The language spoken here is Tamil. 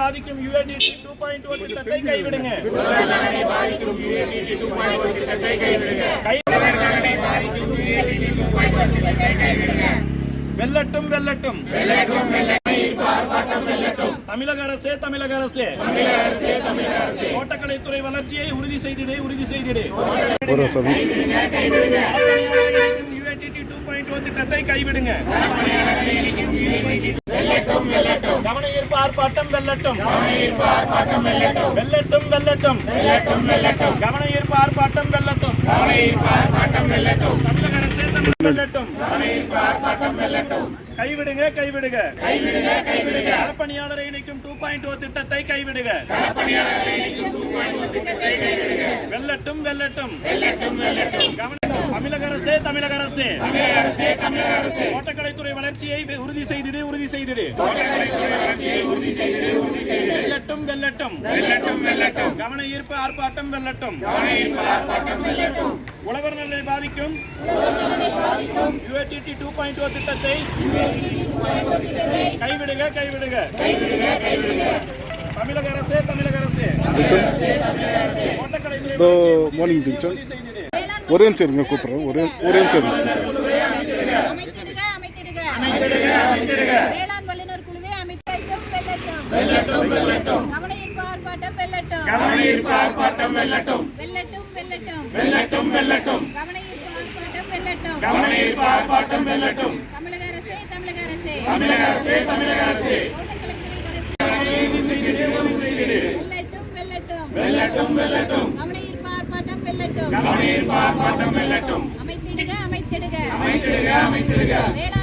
பாதிக்கும் யுஏடிடி டூ பாயிண்ட் ஓ திட்டத்தை கைவிடுங்க. வெல்லட்டும் வெல்லட்டும். தமிழக அரசே தமிழக அரசே. தோட்டக்கலைத்துறை வளர்ச்சியை உறுதி செய்திடு உறுதி செய்திடு. UATT 2.0 திட்டத்தை கைவிடுங்க. கவன ஈர்ப்பு ஆர்ப்பாட்டம் வெல்லட்டும். வெல்லட்டும். வெல்லட்டும் கவன ஈர்ப்பு ஆர்ப்பாட்டம் வெல்லட்டும். தமிழக அரசே தமிழ் வெல்லட்டும். கைவிடுங்க கைவிடுங்க கைவிடுங்க கைவிடுங்க களப்பணியாளரை இணைக்கும் டூ பாயிண்ட் ஓ திட்டத்தை கைவிடுங்க வெல்லட்டும் வெல்லட்டும். வெல்லட்டும் வெல்லட்டும். தமிழக அரசே தமிழக அரசே தமிழக அரசே தமிழக அரசே தோட்டக்கலைத்துறை வளர்ச்சியை உறுதி செய்திடு உறுதி செய்திடு. வெல்லட்டும் வெல்லட்டும். வெல்லட்டும் வெல்லட்டும். கவன ஈர்ப்பு ஆர்ப்பாட்டம் வெல்லட்டும். கவன ஈர்ப்பு ஆர்ப்பாட்டம் வெல்லட்டும். உழவர் நலனை பாதிக்கும். யுஏடிடி டூ பாயிண்ட் ஓ திட்டத்தை கைவிடுங்க கைவிடுங்க தமிழக அரசே தமிழக அரசே. தோட்டக்கலைத்துறை இதோ வளர்ச்சியை morning உறுதி picture. ஒரே நிமிஷம் இருங்க கூப்பிட்றேன். ஒரே ஒரே நிமிஷம் இருங்க அமைத்திடுக அமைத்திடுக அமைத்திடுக. அமைத்திடுக அமைத்திடுக. வேளாண்